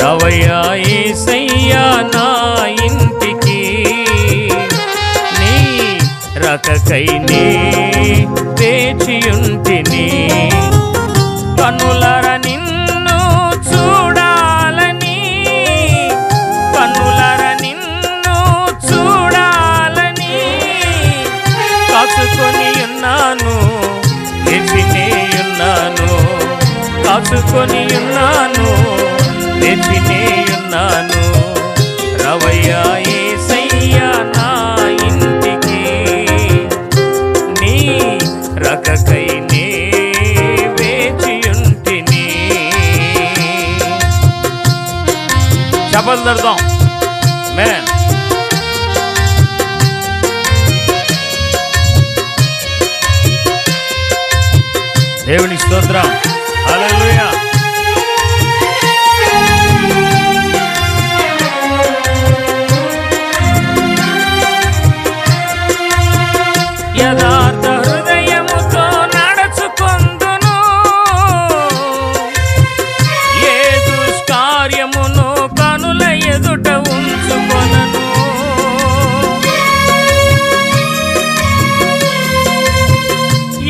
రవయ్యా ఏసయ్యా నా ఇంటికి. నీ రకకై నీ వేచియుంటిని కనులర నిన్ను చూడాలని కనులర నిన్ను చూడాలని కాచుకొని ఉన్నాను ఎచ్చినే ఉన్నాను కాచుకొని ఉన్నాను. ఎచ్చినే రవయ్యా ఏసయ్యా నా ఇంటికి నీ రకకై నే వేచియుంటిని చెప్పలు దర్దాం మేన్ దేవుని స్తోత్రం. హల్లెలూయా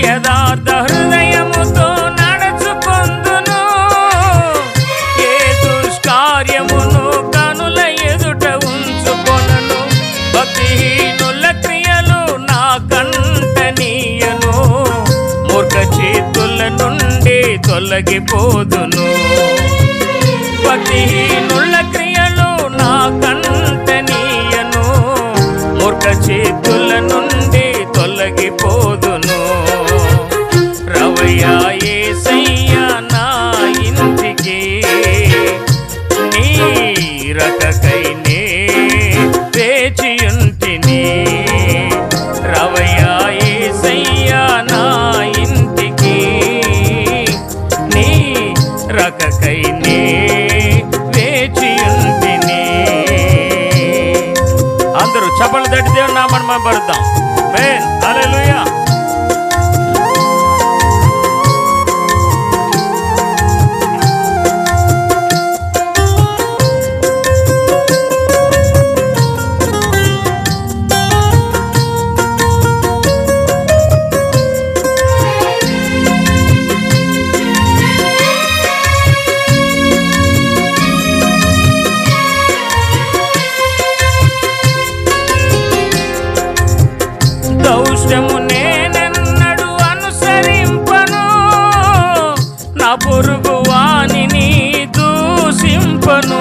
యథార్థ హృదయముతో నడుచుకొందును. ఏ దుష్కార్యమును కనుల ఎదుట ఉంచుకొనను. భక్తిహీనుల క్రియలు నా కంటనీయను మూర్ఖ చేతుల నుండి తొలగిపోదును. భక్తిహీనుల క్రియ దేవుని నామని మనం పడుద్దాం దూషింపను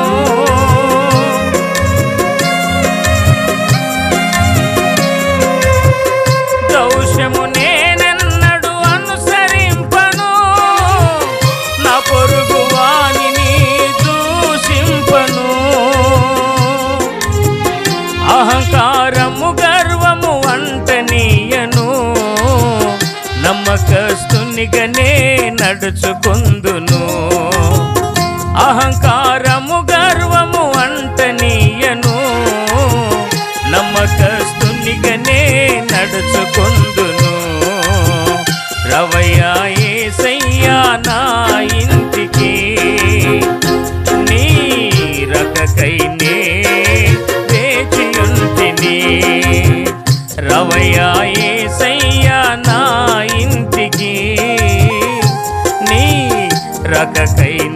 దౌష్యము నేనెన్నడు అనుసరింపను. నా పొరుగు వాణిని దూషింపను. అహంకారము గర్వము అంటనీయను నమ్మకస్తునిగనే నడుచుకుందును నమ్మకస్తునిగనే నడుచుకుందును. రవయ్యా ఏసయ్యా నా ఇంటికి నీ రకకైనే వేచియుంటిని. రవయ్యా ఏసయ్యా నా ఇంటికి నీ రకకైనే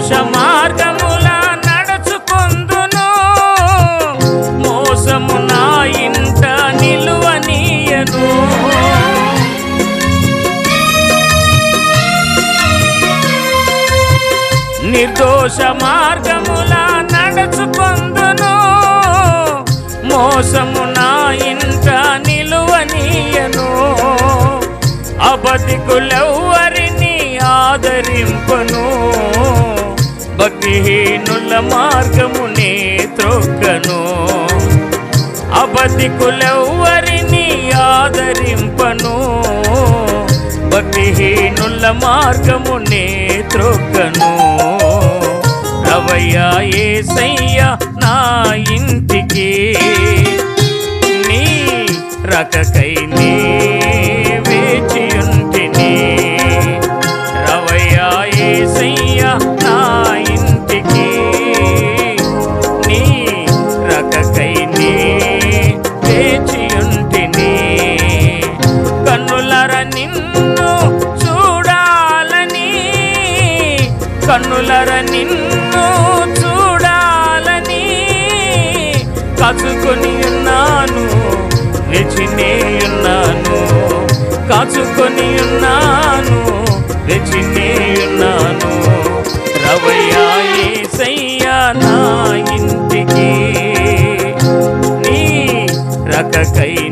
దోష మార్గముల నడుచుకుందును. మోసము నా ఇంట నిలువనీయను. నిర్దోష మార్గముల నడుచుకుందును. మోసము నా ఇంట నిలువనీయను. అబతికులెవ్వరిని భక్తిహీనుల మార్గమునే త్రొక్కను? అవధికులెవ్వరిని ఆదరింపను? భక్తిహీనుల మార్గమునే త్రొక్కను? రవయ్యా ఏసయ్య నా ఇంటికి నీ రకకై నీ కాచుకొని ఉన్నాను వెచినే ఉన్నాను. కాచుకొని ఉన్నాను వెచినే ఉన్నాను. రవయ్యా ఏసయ్యా నా ఇంటికి నీ రకకై